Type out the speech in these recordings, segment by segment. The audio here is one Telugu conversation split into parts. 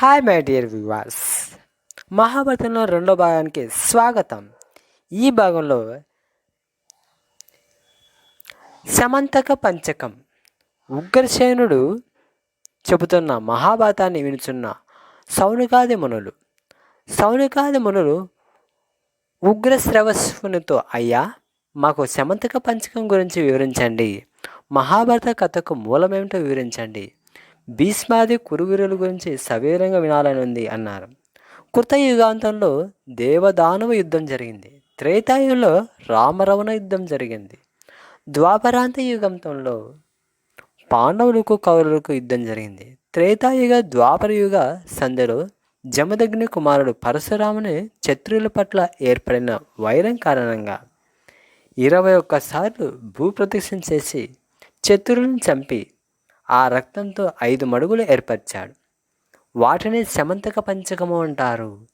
హాయ్ మై డియర్ వ్యూవర్స్ మహాభారతంలో రెండో భాగానికి స్వాగతం. ఈ భాగంలో సమంతక పంచకం. ఉగ్రసేనుడు చెబుతున్న మహాభారతాన్ని వినుచున్న సౌనికాది మునులు. సౌనికాది మునులు ఉగ్రశ్రవస్సునితో అయ్యా మాకు సమంతక పంచకం గురించి వివరించండి. మహాభారత కథకు మూలమేమిటో వివరించండి. భీష్మాది కురువీరుల గురించి సవివరంగా వినాలని ఉంది అన్నారు. కృత యుగాంతంలో దేవదానవ యుద్ధం జరిగింది. త్రేతాయుగంలో రామరవణ యుద్ధం జరిగింది. ద్వాపరాంత యుగంతంలో పాండవులకు కౌరవులకు యుద్ధం జరిగింది. త్రేతాయుగ ద్వాపర యుగ సంధ్యలో జమదగ్ని కుమారుడు పరశురాముని శత్రువుల పట్ల ఏర్పడిన వైరం కారణంగా ఇరవై ఒక్కసార్లు భూప్రదక్షిణ చేసి శత్రువులను చంపి ఆ రక్తంతో ఐదు మడుగులు ఏర్పరిచాడు. వాటిని సమంతక పంచకము అంటారు.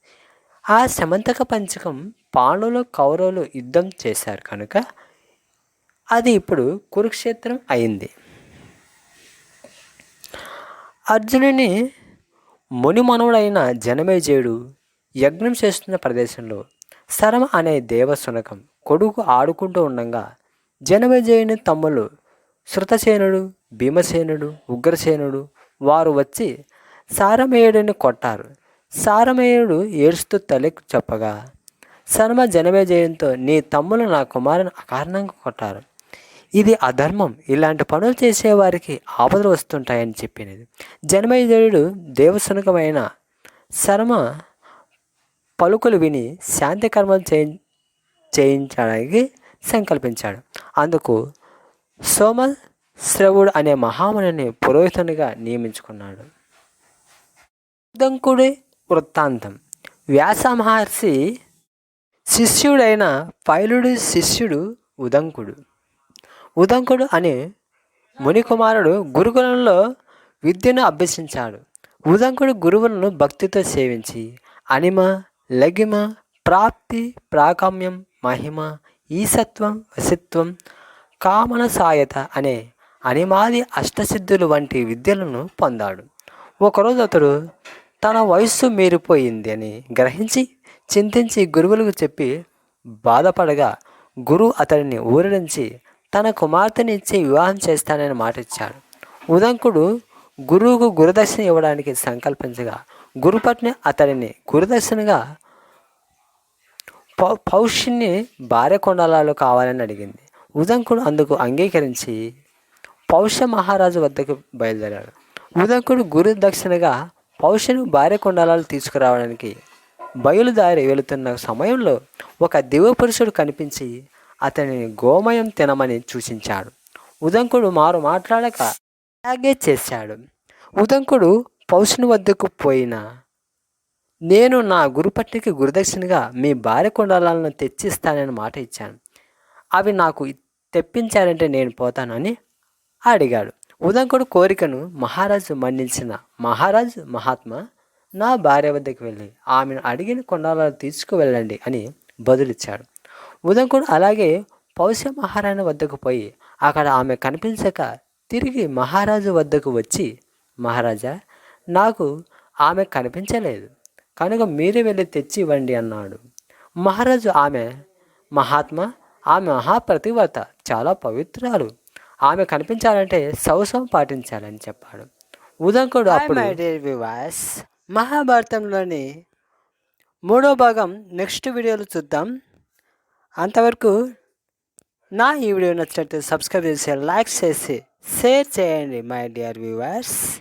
ఆ సమంతక పంచకం పాండవులు కౌరవులు యుద్ధం చేశారు కనుక అది ఇప్పుడు కురుక్షేత్రం అయింది. అర్జునుని మునిమనుడైన జనమేజయుడు యజ్ఞం చేస్తున్న ప్రదేశంలో శరమ అనే దేవశునకం కొడుకు ఆడుకుంటూ ఉండగా జనమేజయుని తమ్ముళ్ళు శృతసేనుడు భీమసేనుడు ఉగ్రసేనుడు వారు వచ్చి సారమేయుడిని కొట్టారు. సారమేయుడు ఏడుస్తూ తలెక్కు చెప్పగా శర్మ జనమేజయంతో నీ తమ్ములు నా కుమారుని అకారణంగా కొట్టారు. ఇది అధర్మం. ఇలాంటి పనులు చేసేవారికి ఆపదలు వస్తుంటాయని చెప్పినది. జనమేజయుడు దేవసునకమైన శర్మ పలుకులు విని శాంతి కర్మలు చేయి చేయించడానికి సంకల్పించాడు. అందుకు సోమ శ్రవుడు అనే మహామునిని పురోహితునిగా నియమించుకున్నాడు. దంకుడి వృత్తాంతం. వ్యాస మహర్షి శిష్యుడైన పైలుడి శిష్యుడు ఉదంకుడు. ఉదంకుడు అనే మునికుమారుడు గురుకులంలో విద్యను అభ్యసించాడు. ఉదంకుడు గురువులను భక్తితో సేవించి అనిమ లగిమ ప్రాప్తి ప్రాకామ్యం మహిమ ఈసత్వం వసిత్వం కామన సాయత అనే అనిమాది అష్టసిద్ధులు వంటి విద్యలను పొందాడు. ఒకరోజు అతడు తన వయస్సు మీరిపోయింది అని గ్రహించి చింతించి గురువులకు చెప్పి బాధపడగా గురువు అతడిని ఊరడించి తన కుమార్తెని ఇచ్చి వివాహం చేస్తానని మాట ఇచ్చాడు ఉదంకుడు గురువుకు గురుదక్షిణ ఇవ్వడానికి సంకల్పించగా గురుపత్ని అతడిని గురుదక్షిణగా పౌ పౌష్యుని భార్య కొండలాలు కావాలని అడిగింది. ఉదంకుడు అందుకు అంగీకరించి పౌష మహారాజు వద్దకు బయలుదేరాడు. ఉదంకుడు గురు దక్షిణగా పౌషను భార్య కొండలాలు తీసుకురావడానికి బయలుదారి వెళుతున్న సమయంలో ఒక దివపురుషుడు కనిపించి అతనిని గోమయం తినమని సూచించాడు. ఉదంకుడు మారు మాట్లాడక అలాగే చేశాడు. ఉదంకుడు పౌషుని వద్దకు పోయిన నేను నా గురుపట్టికి గురుదక్షిణగా మీ భార్య కొండలాలను తెచ్చిస్తానని మాట ఇచ్చాను. అవి నాకు తెప్పించారంటే నేను పోతాను అని అడిగాడు. ఉదంకుడు కోరికను మహారాజు మన్నించిన మహారాజు మహాత్మా నా భార్య వద్దకు వెళ్ళి ఆమెను అడిగిన కొండాలను తీసుకువెళ్ళండి అని బదులిచ్చాడు. ఉదంకుడు అలాగే పౌష్య మహారాణి వద్దకు పోయి అక్కడ ఆమె కనిపించక తిరిగి మహారాజు వద్దకు వచ్చి మహారాజా నాకు ఆమె కనిపించలేదు కనుక మీరు వెళ్ళి తెచ్చి ఇవ్వండి అన్నాడు. మహారాజు ఆమె మహాత్మా ఆమె మహాప్రతివత చాలా పవిత్రాలు. ఆమె కనిపించాలంటే సౌసం పాటించాలని చెప్పాడు. ఉదంకుడు అప్పుడు వివాస్ మహాభారతంలోని మూడో భాగం నెక్స్ట్ వీడియోలో చూద్దాం. అంతవరకు నా ఈ వీడియో నచ్చినట్టు సబ్స్క్రైబ్ చేసి లైక్ చేసి షేర్ చేయండి మై డియర్ వ్యూవర్స్